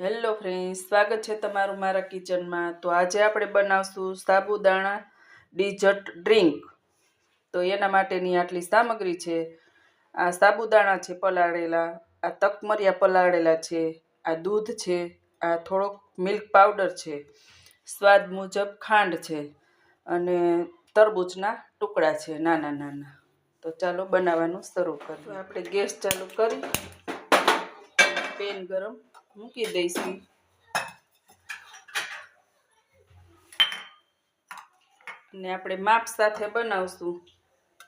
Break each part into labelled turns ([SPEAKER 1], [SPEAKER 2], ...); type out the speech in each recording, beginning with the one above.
[SPEAKER 1] Hello friends, સ્વાગત છે તમારું મારા કિચનમાં. તો આજે આપણે બનાવશું સાબુદાણા ડીઝર્ટ ડ્રિંક. તો એના માટેની આટલી સામગ્રી છે. આ સાબુદાણા છે પલાળેલા, આ તકમરિયા પલાળેલા છે, આ દૂધ છે, આ થોડોક મિલ્ક પાવડર છે, સ્વાદ મુજબ ખાંડ છે અને તરબૂચના ટુકડા છે, નાના નાના. તો ચાલો બનાવવાનું શરૂ કરીએ. આપણે ગેસ ચાલુ કરી, પેન ગરમ મૂકી દઈશું. અને આપણે માપ સાથે બનાવશું.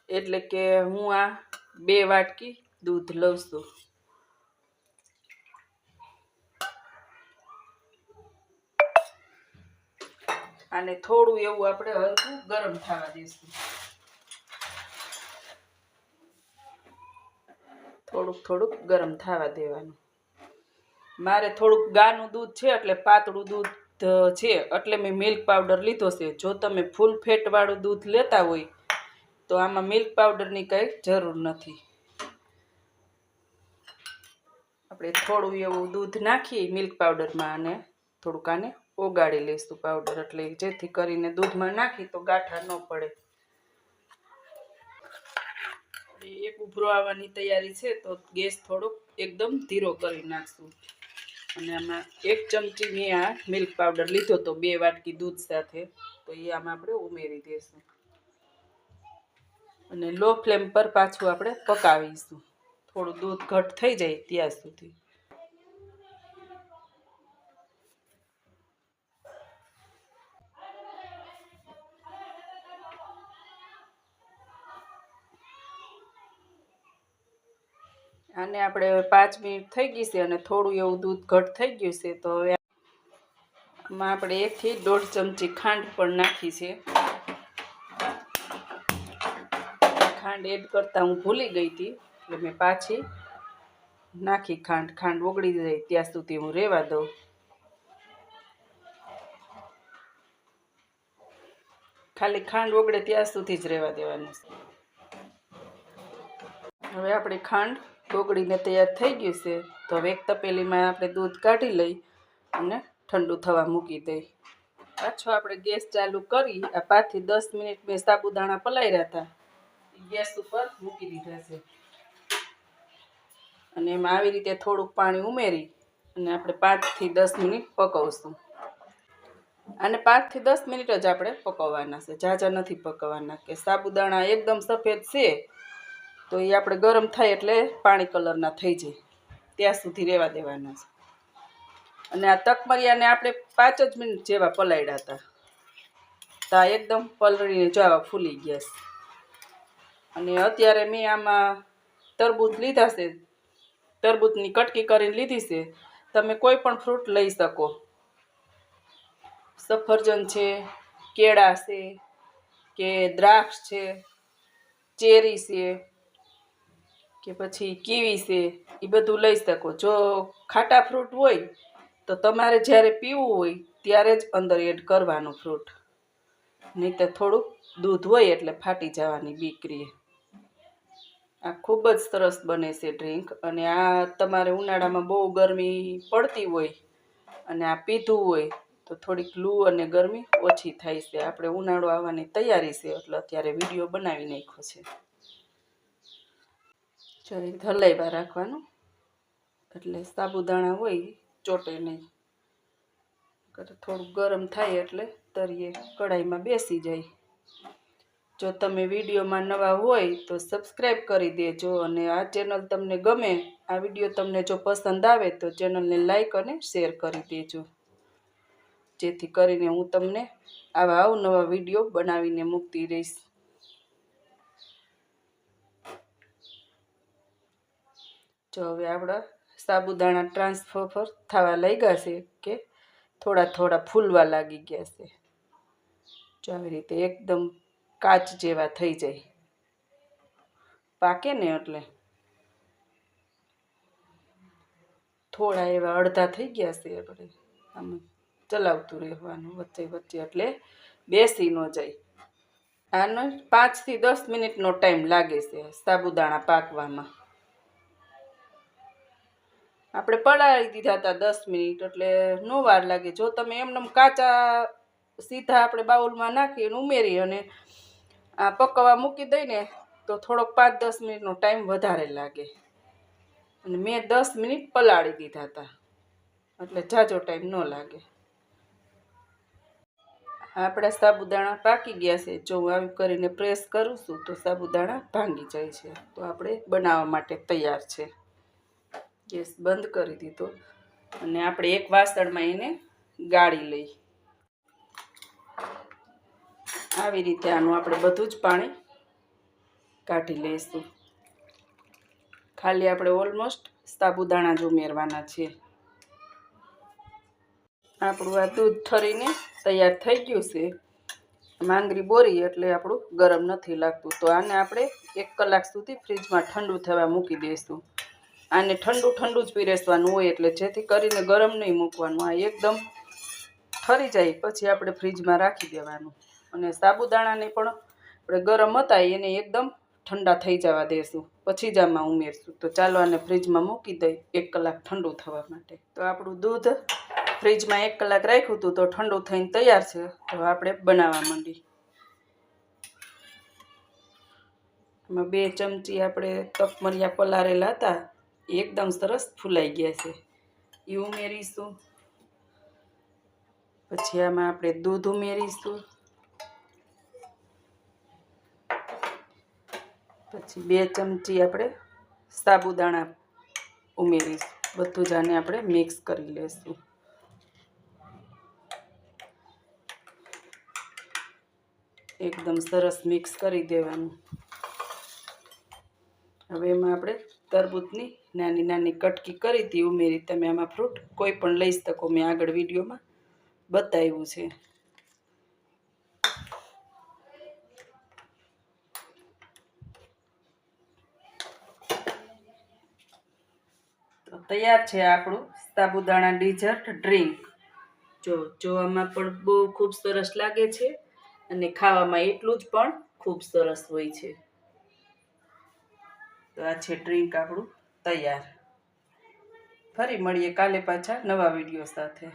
[SPEAKER 1] એટલે કે હું આ બે વાટકી દૂધ લઉં અને થોડું એવું આપણે હલકું ગરમ થવા દઈશું. થોડુંક થોડુંક ગરમ થવા દેવાનું. મારે થોડુંક ગાનું દૂધ છે એટલે પાતળું દૂધ છે એટલે મેં મિલ્ક પાવડર લીધો છે. જો તમે ફૂલ ફેટવાળું દૂધ લેતા હોય, તો આમાં મિલ્ક પાવડરની કંઈ જરૂર નથી. આપણે થોડું એવું દૂધ નાખી મિલ્ક પાવડરમાં અને થોડુંક આને ઓગાળી લઈશું પાવડર એટલે જેથી કરીને દૂધમાં નાખી તો ગાંઠા ન પડે. એક ઉભરો આવવાની તૈયારી છે તો ગેસ થોડોક એકદમ ધીરો કરી નાખશું. અને આમાં એક ચમચી મેં આ મિલ્ક પાવડર લીધો તો બે વાટકી દૂધ સાથે. તો એ આમાં આપણે ઉમેરી દઈશું. અને લો ફ્લેમ પર પાછું આપણે પકાવીશું. થોડું દૂધ ઘટ થઈ જાય ત્યાં સુધી. આને આપણે પાંચ મિનિટ થઈ ગઈ છે અને થોડું એવું દૂધ ઘટ થઈ ગયું છે, તો હવે આમાં આપણે એકથી દોઢ ચમચી ખાંડ પણ નાખી છે. ખાંડ એડ કરતાં હું ભૂલી ગઈ હતી, એટલે મેં પાછી નાખી ખાંડ. ખાંડ ઓગળી જાય ત્યાં સુધી હું રહેવા દઉં. ખાલી ખાંડ ઓગળે ત્યાં સુધી જ રહેવા દેવાનું હવે આપણે ખાંડ ઓગળીને તૈયાર થઈ ગયું છે. તો હવે એક તપેલીમાં આપણે દૂધ કાઢી લઈ અને ઠંડુ થવા મૂકી દઈ. પાછો આપણે ગેસ ચાલુ કરી, આ પાંચથી દસ મિનિટ મેં સાબુદાણા પલાળ્યા હતા. ગેસ ઉપર મૂકી દીધા છે. અને એમાં આવી રીતે થોડુંક પાણી ઉમેરી અને આપણે પાંચથી દસ મિનિટ પકવશું. અને પાંચથી દસ મિનિટ જ આપણે પકવવાના છે. ઝાઝા નથી પકવવાના, કે સાબુદાણા એકદમ સફેદ છે. તો એ આપણે ગરમ થાય એટલે પાણી કલરના થઈ જાય. ત્યાં સુધી રહેવા દેવાના છે. અને આ તકમરિયાને આપણે પાંચ જ મિનિટ જેવા પલાળ્યા હતા. તો આ એકદમ પલળીને જવા ફૂલી ગયા છે. અને અત્યારે મેં આમાં તરબૂચ લીધા છે. તરબૂચની કટકી કરીને લીધી છે. તમે કોઈ પણ ફ્રૂટ લઈ શકો. સફરજન છે, કેળા છે, કે દ્રાક્ષ છે, ચેરી છે કે પછી કીવી છે એ બધું લઈ શકો. જો ખાટા ફ્રૂટ હોય, તો તમારે જ્યારે પીવું હોય, ત્યારે જ અંદર એડ કરવાનું ફ્રૂટ નહીં તો થોડુંક દૂધ હોય એટલે ફાટી જવાની બીકરીએ. આ ખૂબ જ સરસ બને છે ડ્રિંક અને આ તમારે ઉનાળામાં બહુ ગરમી પડતી હોય, અને આ પીધું હોય, તો થોડીક લૂ અને ગરમી ઓછી થાય છે. આપણે ઉનાળો આવવાની તૈયારી છે, એટલે અત્યારે વીડિયો બનાવી નાખ્યો છે. જરી હલાવ્યા રાખવાનું. એટલે સાબુદાણા હોય, ચોટે નહીં. થોડુંક ગરમ થાય એટલે તરીએ કઢાઈમાં બેસી જાય. જો તમે વિડીયોમાં નવા હોય તો સબસ્ક્રાઈબ કરી દેજો અને આ ચેનલ તમને ગમે, આ વીડિયો તમને જો પસંદ આવે તો ચેનલને લાઈક અને શેર કરી દેજો. જેથી કરીને હું તમને આવા અવનવા વીડિયો બનાવીને મૂકતી રહીશ. જો હવે આપણા સાબુદાણા ટ્રાન્સફર થવા લાગ્યા છે કે થોડા થોડા ફૂલવા લાગી ગયા છે. જો આવી રીતે એકદમ કાચ જેવા થઈ જાય. પાકે ને એટલે. થોડા એવા અડધા થઈ ગયા છે આપણે. આમ ચલાવતું રહેવાનું વચ્ચે વચ્ચે એટલે બેસી ન જાય. આનો પાંચથી દસ મિનિટનો ટાઈમ લાગે છે સાબુદાણા પાકવામાં. આપણે પલાળી દીધા હતા દસ મિનિટ, એટલે નો વાર લાગે. જો તમે એમને કાચા સીધા આપણે બાઉલમાં નાખીને ઉમેરી અને આ પકવવા મૂકી દઈને તો થોડોક પાંચ દસ મિનિટનો ટાઈમ વધારે લાગે. અને મેં દસ મિનિટ પલાળી દીધા હતા. એટલે જાજો ટાઈમ ન લાગે. આપણા સાબુદાણા પાકી ગયા છે. જો હું આવી કરીને પ્રેસ કરું છું તો સાબુદાણા ભાંગી જાય છે. તો આપણે બનાવવા માટે તૈયાર છે. ગેસ બંધ કરી દીધો અને આપણે એક વાસણમાં એને ગાળી લઈ. આવી રીતે આનું આપણે બધું જ પાણી કાઢી લઈશું. ખાલી આપણે ઓલમોસ્ટ સાબુદાણા જ ઉમેરવાના છે. આપણું આ દૂધ ઠરીને તૈયાર થઈ ગયું છે. માંગરી બોરી એટલે આપણું ગરમ નથી લાગતું. તો આને આપણે એક કલાક સુધી ફ્રીજમાં ઠંડુ થવા મૂકી દઈશું. આને ઠંડુ ઠંડુ જ પીરસવાનું હોય એટલે જેથી કરીને ગરમ નહીં મૂકવાનું. આ એકદમ ઠરી જાય, પછી આપણે ફ્રીજમાં રાખી દેવાનું. અને સાબુદાણાને પણ આપણે ગરમ હતા, એને એકદમ ઠંડા થઈ જવા દેશું. પછી જ આમાં ઉમેરશું. તો ચાલો આને ફ્રીજમાં મૂકી દઈ એક કલાક ઠંડુ થવા માટે. તો આપણું દૂધ ફ્રીજમાં એક કલાક રાખ્યું હતું, તો ઠંડુ થઈને તૈયાર છે. તો આપણે બનાવવા માંડી. એમાં બે ચમચી આપણે તકમરિયા પલારેલા હતા. એકદમ સરસ ફૂલાઈ ગયા છે. એ ઉમેરીશું પછી આમાં આપણે દૂધ ઉમેરીશું. પછી બે ચમચી આપણે સાબુદાણા ઉમેરીશું. બધું જ આને આપણે મિક્સ કરી લઈશું એકદમ સરસ મિક્સ કરી દેવાનું. હવે એમાં આપણે તરબૂચની નાની નાની કટકી કરી હતી, ઉમેરી. તમે આમાં ફ્રૂટ કોઈ પણ લઈ શકો, મેં આગળ વિડીયોમાં બતાવ્યું છે. તો તૈયાર છે આપણું સાબુદાણા ડીઝર્ટ ડ્રિંક. જો જોવામાં પણ બહુ ખૂબ સરસ લાગે છે અને ખાવામાં એટલું જ પણ ખૂબ સરસ હોય છે. તો આ છે ડ્રિંક આપણું તૈયાર. ફરી મળીએ કાલે પાછા નવા વીડિયો સાથે.